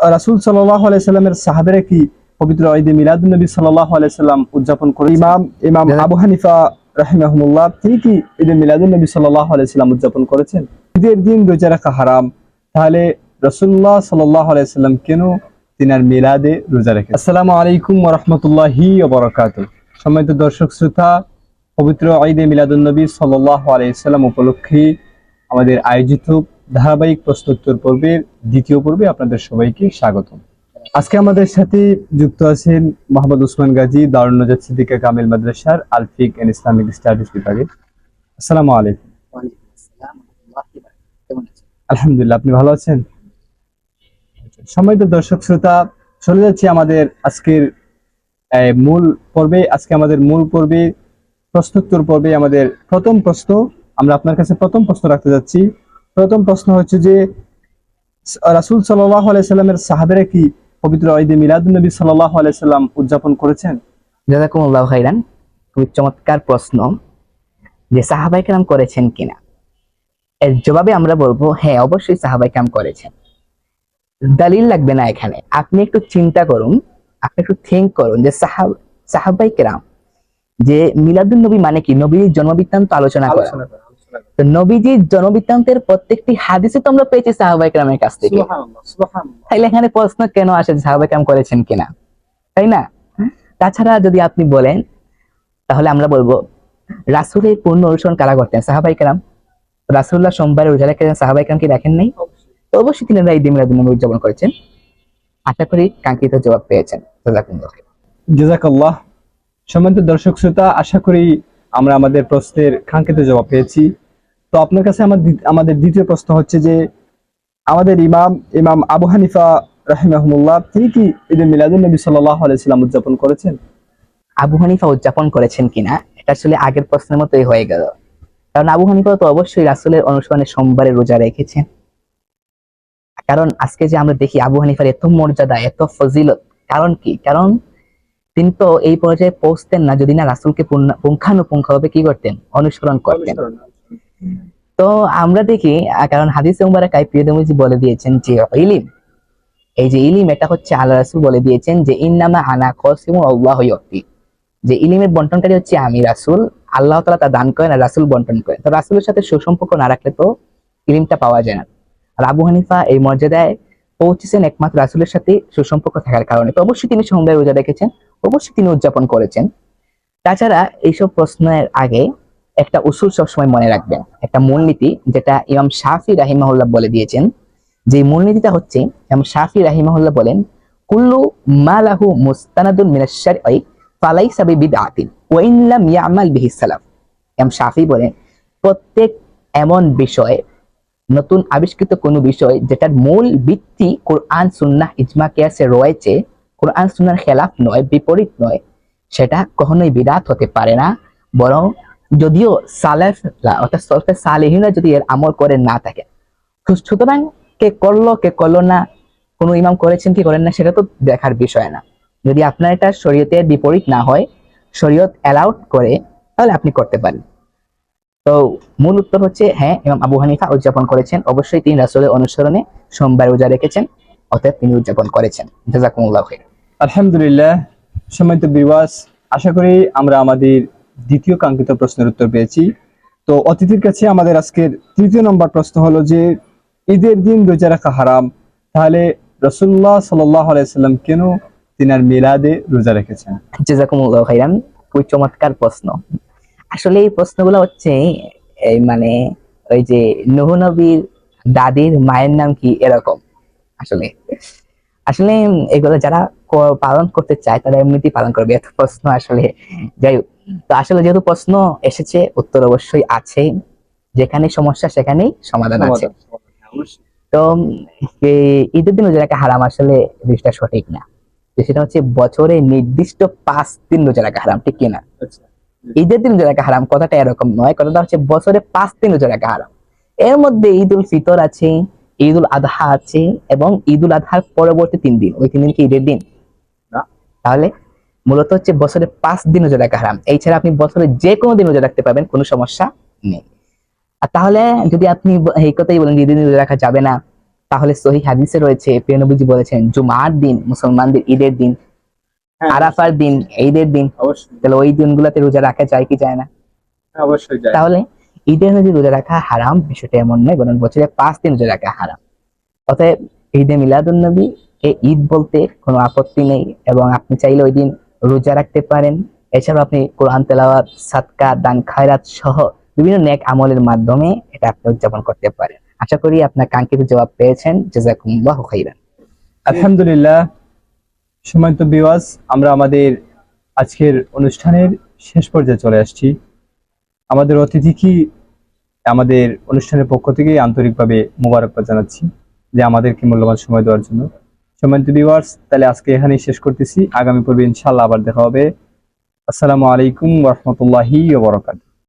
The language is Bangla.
রাসুল সাল্লাহ আলাইসাল্লামের সাহাবেরা কি পবিত্র ঈদে মিলাদ নবী সাল্লাহ আলাইসাল্লাম উদযাপন করে ইমাম ইমাম আবু হানিফা রাহিমাহমুল্লাহ তিনি কি ঈদে সাল্লাহ আলাইসাল্লাম উদযাপন করেছেন? ঈদের দিন রোজা রাখা হারাম তাহলে রসুল্লাহ সাল্লাহ আলাইসাল্লাম কেন তিনার মিলাদে রোজা রেখে আসসালামু আলাইকুম ওরহমতুল্লাহি বরকাত সম্মানিত দর্শক শ্রোতা পবিত্র ঈদে মিলাদুল নবী সাল্লাহ আলাইসাল্লাম উপলক্ষে আমাদের আয়োজিত ধারাবাহিক প্রশ্নোত্তর পর্বের দ্বিতীয় পর্বে আপনাদের সবাইকে স্বাগতম। আজকে আমাদের সাথে যুক্ত আছেন মোহাম্মদ উসমান গাজী দারুণ সিদ্দিকা কামিল মাদ্রাসার আলফিক এন্ড ইসলামিক স্টাডিজ বিভাগে আসসালামু আলাইকুম? আলহামদুলিল্লাহ, আপনি ভালো আছেন? সম্মানিত দর্শক শ্রোতা, চলে যাচ্ছি আমাদের আজকের মূল পর্বে। আজকে আমাদের মূল পর্বে প্রশ্নোত্তর পর্বে আমাদের প্রথম প্রশ্ন। আমরা আপনার কাছে প্রথম প্রশ্ন রাখতে যাচ্ছি। প্রথম প্রশ্ন হচ্ছে যে রাসুল সাল্লাহ আলাইসাল্লামের সাহাবেরা কি পবিত্র ঈদে মিলাদ নবী সাল্লাহ আলাইসাল্লাম উদযাপন করেছেন? জাযাকুমুল্লাহু খাইরান খুবই চমৎকার প্রশ্ন যে সাহাবাই কেরাম করেছেন কিনা? এর জবাবে আমরা বলব হ্যাঁ অবশ্যই সাহাবাই কাম করেছেন। দালিল লাগবে না এখানে। আপনি একটু চিন্তা করুন আপনি একটু থিঙ্ক করুন যে সাহাব সাহাবাই কেরাম যে মিলাদুন নবী মানে কি? নবীর জন্মবৃত্তান্ত আলোচনা করা। তো নবীজির জন্মবৃত্তান্তের প্রত্যেকটি হাদিসে তো আমরা পেয়েছি সাহাবাই কাছ থেকে। তাইলে এখানে প্রশ্ন কেন আসে সাহাবাই করেছেন কিনা? তাই না? তাছাড়া যদি আপনি বলেন তাহলে আমরা বলব রাসুলের পূর্ণ অনুসরণ কারা করতেন? সাহাবাই কেরাম? রাসুল্লাহ সোমবারে রোজা রেখেছেন সাহাবাই কেরাম কি দেখেন নাই? অবশ্যই। তিনি ঈদ মিলাদুন নবী উদযাপন করেছেন। আশা করি কাঙ্ক্ষিত জবাব পেয়েছেন। জাজাকাল্লাহ। সম্মানিত দর্শক শ্রোতা আশা করি আমরা আমাদের প্রশ্নের কাঙ্ক্ষিত জবাব পেয়েছি। তো আপনার কাছে আমার আমাদের দ্বিতীয় প্রশ্ন হচ্ছে যে আমাদের ইমাম ইমাম আবু হানিফা রাহিমাহমুল্লাহ তিনি কি ঈদে মিলাদুল নবী সাল্লাহ আলাইসাল্লাম উদযাপন করেছেন? আবু হানিফা উদযাপন করেছেন কিনা এটা আসলে আগের প্রশ্নের মতোই হয়ে গেল। কারণ আবু হানিফা তো অবশ্যই রাসুলের অনুসরণে সোমবারে রোজা রেখেছেন। কারণ আজকে যে আমরা দেখি আবু হানিফার এত মর্যাদা এত ফজিলত কারণ কি? কারণ তিনি তো এই পর্যায়ে পৌঁছতেন না যদি না রাসুলকে পুঙ্খানুপুঙ্খ ভাবে কি করতেন? অনুসরণ করতেন। তো আমরা দেখি কারণ হাদিসে মুবারকায় প্রিয়দমজি বলে দিয়েছেন যে ইলিম, এই যে ইলিম এটা হচ্ছে আল্লাহ রাসূল বলে দিয়েছেন যে ইন্নামা আনা কসিমু আল্লাহ ইয়তি যে ইলিমের বন্টনকারী হচ্ছে আমি রাসূল, আল্লাহ তাআলা তা দান করেন আর রাসূল বন্টন করেন। তো রাসূলের সাথে সুসম্পর্ক না রাখলে তো ইলিমটা পাওয়া যায় না। আর আবু হানিফা এই মর্যাদায় পৌঁছেছেন একমাত্র রাসুলের সাথে সুসম্পর্ক থাকার কারণে। তো অবশ্যই তিনি সোমবার রোজা রেখেছেন, অবশ্যই তিনি উদযাপন করেছেন। তাছাড়া এইসব প্রশ্নের আগে একটা উসুল সবসময় মনে রাখবেন। একটা মূলনীতি যেটা ইমাম শাফি রাহিমাহুল্লাহ বলে দিয়েছেন, যে মূলনীতিটা হচ্ছে, ইমাম শাফি রাহিমাহুল্লাহ বলেন, কুল্লু মা লাহু মুস্তানাদুন মিনাশ শারঈ ফালাইসা বিবিদআতিন ওয়া ইন লাম ইয়ামাল বিহি সালাফ। ইমাম শাফি বলেন, প্রত্যেক এমন বিষয়ে, নতুন আবিষ্কৃত কোনো বিষয় যেটার মূল ভিত্তি কোরআন, সুন্নাহ, ইজমা, কিয়াসে রয়েছে, কোরআন, সুন্নাহর খেলাফ নয়, বিপরীত নয়, সেটা কখনোই বিদাত হতে পারে না, বরং যদিও সালেফ অর্থাৎ সলফে সালেহিনরা যদি এর আমল করে না থাকে সুতরাং কে করল কে করল না, কোনো ইমাম করেছেন কি করেন না, সেটা তো দেখার বিষয় না। যদি আপনার এটা শরীয়তের বিপরীত না হয়, শরীয়ত অ্যালাউড করে, তাহলে আপনি করতে পারেন। তো মূল উত্তর হচ্ছে হ্যাঁ ইমাম আবু হানিফা উদযাপন করেছেন। অবশ্যই তিনি রাসূলের অনুসরণে সোমবার রোজা রেখেছেন, অতএব তিনি উদযাপন করেছেন। জাযাকুমুল্লাহ খাইর আলহামদুলিল্লাহ, সম্মানিত বিওয়াস আশা করি আমরা আমাদের দ্বিতীয় কাঙ্ক্ষিত প্রশ্নের উত্তর পেয়েছি। তো অতিথির কাছে আমাদের আজকের তৃতীয় নম্বর প্রশ্ন হলো যে, ঈদের দিন রোজা রাখা হারাম, তাহলে রসুল্লাহ সাল্লাহ আলাইসাল্লাম কেন তিনার মিলাদে রোজা রেখেছেন? জাজাকুমুল্লাহ খুবই চমৎকার প্রশ্ন। আসলে এই প্রশ্নগুলো হচ্ছে, এই মানে ওই যে নুহ নবীর দাদির মায়ের নাম কি এরকম, আসলে। আসলে এগুলো যারা পালন করতে চায় তারা এমনিতেই পালন করবে। এত প্রশ্ন আসলে যাই হোক। তো আসলে যেহেতু প্রশ্ন এসেছে উত্তর অবশ্যই আছে। যেখানে সমস্যা সেখানেই সমাধান আছে। তো ঈদের দিন রোজা রাখা হারাম আসলে জিনিসটা সঠিক না। সেটা হচ্ছে বছরে নির্দিষ্ট পাঁচ দিন রোজা রাখা হারাম ঠিক কিনা ঈদের দিন রোজা রাখা হারাম কথাটা এরকম নয়। কথাটা হচ্ছে বছরে পাঁচ দিন রোজা রাখা হারাম। এর মধ্যে ঈদ উল ফিতর আছে ঈদ উল আধহা আছে এবং ঈদ উল আধহার পরবর্তী তিন দিন। ওই তিন দিন কি ঈদের দিন? তাহলে মূলত হচ্ছে বছরে পাঁচ দিন রোজা রাখা হারাম। এছাড়া আপনি বছরে যে কোনো দিন রোজা রাখতে পারবেন কোনো সমস্যা নেই। আর তাহলে যদি আপনি এই কথাই বলেন ঈদের দিন রোজা রাখা যাবে না তাহলে সহি হাদিসে রয়েছে প্রিয়নবীজি বলেছেন জুমার দিন মুসলমানদের ঈদের দিন হ্যাঁ, আরাফার দিন ঈদের দিন তাহলে ওই দিনগুলোতে রোজা রাখা যায় কি যায় না? হ্যাঁ, অবশ্যই যায়। তাহলে ঈদের মধ্যে রোজা রাখা হারাম, বিষয়টা এমন নয়, বরং বছরে পাঁচ দিন রোজা রাখা হারাম। অতএব ঈদে মিলাদুল নবী কে ঈদ বলতে কোনো আপত্তি নেই, এবং আপনি চাইলে ওই দিন রোজা রাখতে পারেন। এছাড়াও আপনি কোরআন, তেলাওয়াত সাতকা দান, খায়রাত সহ বিভিন্ন নেক আমলের মাধ্যমে এটা আপনি উদযাপন করতে পারেন। আশা করি আপনার কাঙ্ক্ষিত জবাব পেয়েছেন। জাজাকুমুল্লাহু খাইরান। আলহামদুলিল্লাহ সময়ত বিওয়াজ আমরা আমাদের আজকের অনুষ্ঠানের শেষ পর্যায়ে চলে আসছি। আমাদের অতিথি কি আমাদের অনুষ্ঠানের পক্ষ থেকে আন্তরিকভাবে মোবারকবাদ জানাচ্ছি যে আমাদেরকে মূল্যবান সময় দেওয়ার জন্য। সম্মানিত ভিউয়ার্স তাহলে আজকে এখানেই শেষ করতেছি। আগামী পর্বে ইনশাল্লাহ আবার দেখা হবে। আসসালামু আলাইকুম রহমতুল্লাহি ওবরাকাত